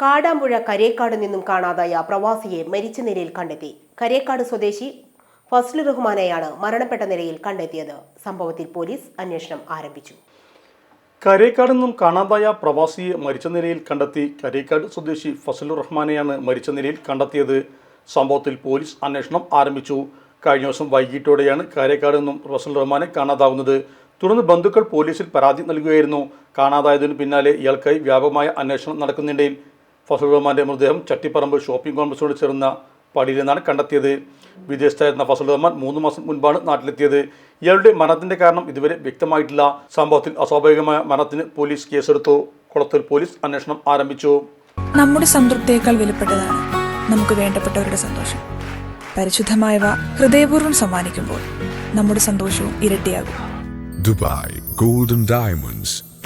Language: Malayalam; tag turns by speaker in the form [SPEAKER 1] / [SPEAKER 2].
[SPEAKER 1] കാടാമ്പുഴ കരേക്കാട് നിന്നും കാണാതായ പ്രവാസിയെ മരിച്ച നിലയിൽ കണ്ടെത്തി. കരേക്കാട് സ്വദേശി ഫസ്ലു റഹ്മാനെയാണ് മരണപ്പെട്ട നിലയിൽ കണ്ടെത്തിയത്. സംഭവത്തിൽ പോലീസ് അന്വേഷണം ആരംഭിച്ചു.
[SPEAKER 2] കരേക്കാട് നിന്നും കാണാതായ പ്രവാസിയെ മരിച്ച നിലയിൽ കണ്ടെത്തി കരേക്കാട് സ്വദേശി ഫസലു റഹ്മാനെയാണ് മരിച്ച നിലയിൽ കണ്ടെത്തിയത്. സംഭവത്തിൽ പോലീസ് അന്വേഷണം ആരംഭിച്ചു. കഴിഞ്ഞ ദിവസം വൈകിട്ടോടെയാണ് കാരേക്കാട് നിന്നും ഫസൽ റഹ്മാനെ കാണാതാവുന്നത്. തുടർന്ന് ബന്ധുക്കൾ പോലീസിൽ പരാതി നൽകുകയായിരുന്നു. കാണാതായതിനു പിന്നാലെ ഇയാൾക്കായി വ്യാപകമായ അന്വേഷണം നടക്കുന്നിടയിൽ ഫസലുർ റഹ്മാന്റെ മൃതദേഹം ചട്ടിപ്പറമ്പ് ഷോപ്പിംഗ് കോംപ്ലക്സിനോട് ചേർന്ന പടിയിൽ നിന്നാണ് കണ്ടെത്തിയത്. വിദേശത്തായിരുന്ന ഫസലുർ റഹ്മാൻ മൂന്ന് മാസം മുൻപാണ് നാട്ടിലെത്തിയത്. ഇയാളുടെ മരണത്തിന്റെ കാരണം ഇതുവരെ വ്യക്തമായിട്ടില്ല. സംഭവത്തിൽ അസ്വാഭാവികമായ മരണത്തിന് പോലീസ് കേസെടുത്തു. കുളത്തൂർ പോലീസ് അന്വേഷണം ആരംഭിച്ചു.
[SPEAKER 3] നമ്മുടെ സംതൃപ്തിയേക്കാൾ വിലപ്പെട്ടതാണ് നമുക്ക് വേണ്ടപ്പെട്ടവരുടെ സന്തോഷം. പരിശുദ്ധമായവ ഹൃദയപൂർവം സമ്മാനിക്കുമ്പോൾ നമ്മുടെ സന്തോഷവും ഇരട്ടിയാകും.
[SPEAKER 4] Dubai golden Diamonds,